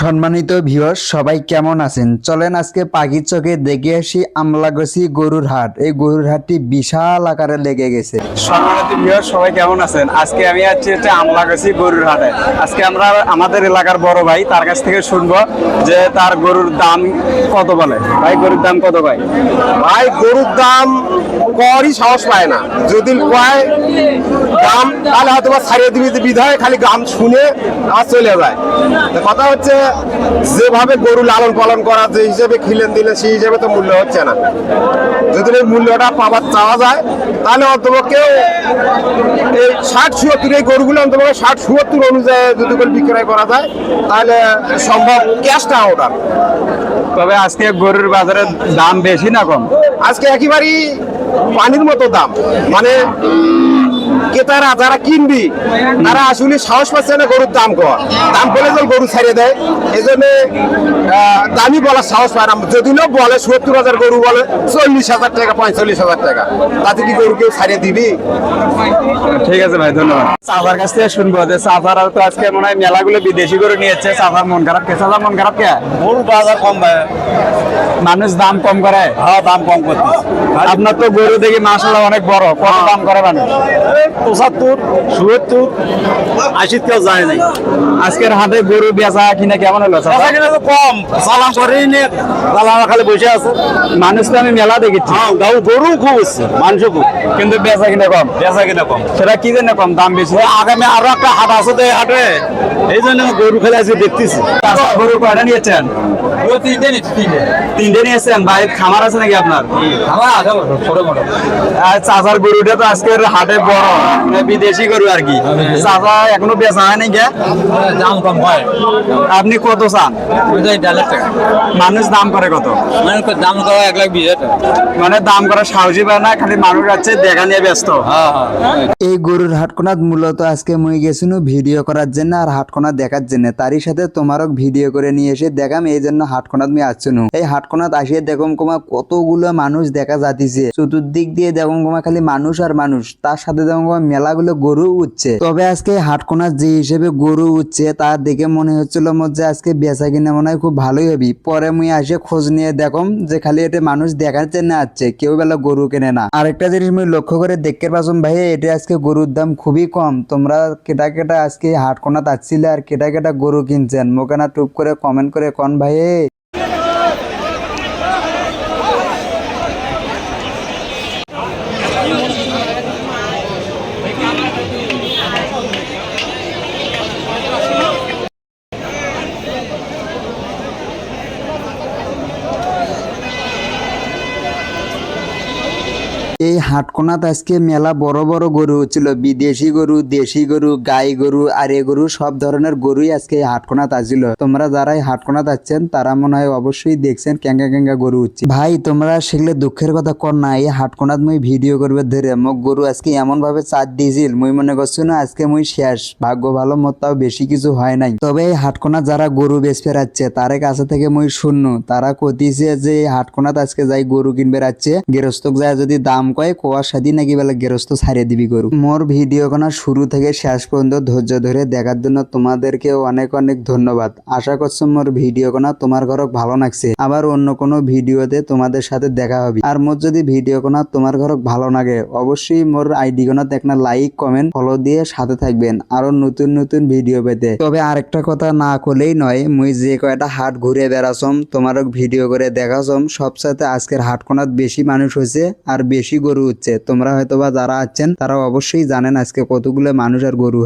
সম্মানিত ভিউয়ার্স সবাই কেমন আছেন? চলেন আজকে পাখির চোখে দেখে আসি আমলাগছি গরুর হাট। এই গরুর হাটটি বিশাল আকারে লেগে গেছে। সম্মানিত ভিউয়ার্স সবাই কেমন আছেন? আজকে আমি আছি হচ্ছে আমলাগছি গরুর হাটে। আজকে আমরা আমাদের এলাকার বড় ভাই, তার কাছ থেকে শুনব যে তার গরুর দাম কত বলে। ভাই, গরুর দাম কত ভাই? ভাই, গরুর দাম করই সাহস পায় না। যদি কয় দাম, তাহলে হয়তো ছাড়িয়ে দিবি। বিধায় খালি গাম শুনে আর চলে যায়। কথা হচ্ছে যেভাবে গরু লালন পালন করা যে হিসেবে খিলেন দিলে সেই হিসেবে তো মূল্য হচ্ছে না। যদি এই মূল্যটা পাবার চাওয়া যায় তাহলে অন্তপক্ষে এই ষাট সুয়াত্তর এই গরুগুলো অন্তপক্ষে ষাট সুয়াত্তর অনুযায়ী যদি করে বিক্রয় করা যায় তাহলে সম্ভব ক্যাশটা ওটার তবে আজকে গরুর বাজারে দাম বেশি না কম? আজকে একেবারেই পানির মতো দাম। মানে ক্রেতারা যারা কিনবি তারা আসলে সাহস পাচ্ছে না গরুর দাম কর দাম বলে যখন গরু ছাড়িয়ে দেয়। এই জন্য দামি বলার সাহস পায় না। যদিও বলে সত্তর হাজার গরু বলে চল্লিশ হাজার টাকা পঁয়তাল্লিশ হাজার টাকা। তাতে কি গরু কেউ ছাড়িয়ে দিবি? ঠিক আছে ভাই ধন্যবাদ। চাচার কাছ থেকে শুনব যে চাচারা তো আজকে মনে হয় মেলাগুলো বিদেশি করে নিয়েছে। চাচার মন খারাপ কে? চাচার মন খারাপ কে? গরু বাজার কম ভাই। মানুষ দাম কম করে? হ্যাঁ দাম কম করতে আপনার তো গরু দেখি মাসাল্লাহ অনেক বড়। কত দাম করে মানুষ? পঁচাত্তর সত্তর আশি কেউ যায় নাই। আজকের হাটে গরু বেচা কিনা কেমন হলো? তো কম। সালাম করেই নে সালাম খালি বসে আছে। মানুষ তো আমি মেলা দেখেছি। হ্যাঁ গাও গরু খুব হচ্ছে মানুষ খুব। কিন্তু বেচা কিনা কম। বেচা কিনা কম। সেটা কি জন্য কম দাম বেশি? আগামী আরও একটা হাট আছে তো হাটে। এই জন্য গরু খেলে আজকে দেখতেছি। গরু কয়টা নিয়েছেন? তিনটে নিয়েছেন। ভাই খামার আছে নাকি আপনার? আমার চাচার গরুটা তো আজকের হাটে বড়। বিদেশি গরু আর কি। চাচা এখনও বেচা হয় নাকি দাম কম হয়। আপনি কত চান? মানুষ দাম করে কত? মানে দাম করা এক লাখ বিশ মানে দাম করা সাহসী পায় না খালি মানুষ আছে দেখা নিয়ে ব্যস্ত। হ্যাঁ হ্যাঁ। এই গরুর হাটকোনাত মূলত আজকে মুই গেছিনু ভিডিও করার জন্য আর হাটকোনা দেখার জন্য। তারই সাথে তোমারও ভিডিও করে নিয়ে এসে দেখাম এই জন্য হাটকোনাত আমি আসছিনু এই হাটকোনাত আসিয়ে দেখম কমা কতগুলো মানুষ দেখা যাতিছে। চতুর্দিক দিয়ে দেখম কমা খালি মানুষ আর মানুষ। তার সাথে দেখম মেলাগুলো গরু উঠছে। তবে আজকে হাটকোনাত যে হিসেবে গরু উঠছে তা দেখে মনে হচ্ছিল মধ্যে আজকে বেচা কিনা মনে হয় খুব ভালোই হবি। পরে মুই আসে খোঁজ নিয়ে দেখম যে খালি এটা মানুষ দেখার জন্য আসছে কেউ বেলা গরু কেনে না। আরেকটা জিনিস মুই লক্ষ্য করে দেখতে পাচ্ছ ভাই এটা আজকে গরুর দাম খুবই কম। তোমরা কেটা কেটা আজকে হাট কোনাত আসছিলে আর কেটা কেটা গরু কিনছেন? মোকে না টুপ করে কমেন্ট করে কন ভাই? এই হাটকোনাত আজকে মেলা বড় বড় গরু ছিল বিদেশি গরু, দেশি গরু, গাই গরু, আর এ গরু, সব ধরনের গরুই আজকে এই হাটকোনাত আসছিল তোমরা যারা এই হাটকোনাত আসছেন, তারা মনে হয় অবশ্যই দেখছেন ক্যাঙ্গা ক্যাঙ্গা গরু উঠছে। ভাই, তোমরা সেগুলো দুঃখের কথা কর না, এই হাটকোনাত মুই ভিডিও করবে ধরে। মোক গরু আজকে এমন ভাবে চার দিয়েছিল মুই মনে করছি না আজকে মুই শেষ। ভাগ্য ভালো মত তাও বেশি কিছু হয় নাই। তবে এই হাটকোনাত যারা গরু বেচ ফেরাচ্ছে তার কাছে থেকে মুই শূন্য তারা কতিছে যে হাটকোনাত আজকে যাই গরু কিনবে রাচ্ছে গেরস্তক যায় যদি দাম কয় কোয়ার সাথে নাকি বেলা গেরস্ত ছাড়িয়ে দিবি গরু। মোর ভিডিও কোনা শুরু থেকে শেষ পর্যন্ত ধৈর্য ধরে দেখার জন্য তোমাদেরকে অনেক অনেক ধন্যবাদ। আশা করছ মোর ভিডিও কোনা তোমার ঘর ভালো লাগছে। আবার অন্য কোনো ভিডিওতে তোমাদের সাথে দেখা হবে। আর মোর যদি ভিডিও কোনা তোমার ঘর ভালো লাগে, অবশ্যই মোর আইডি কোনাতে একটা লাইক, কমেন্ট, ফলো দিয়ে সাথে থাকবেন আরও নতুন নতুন ভিডিও পেতে। তবে আরেকটা কথা না করলেই নয়, মুই যে কয়টা হাট ঘুরে বেড়াছম তোমারও ভিডিও করে দেখাছম, সবসাথে আজকের হাট কোনাত বেশি মানুষ হয়েছে আর বেশি গরু হচ্ছে তোমরা হয়তোবা যারা আছেন তারা অবশ্যই জানেন আজকে কতগুলো মানুষ আর গরু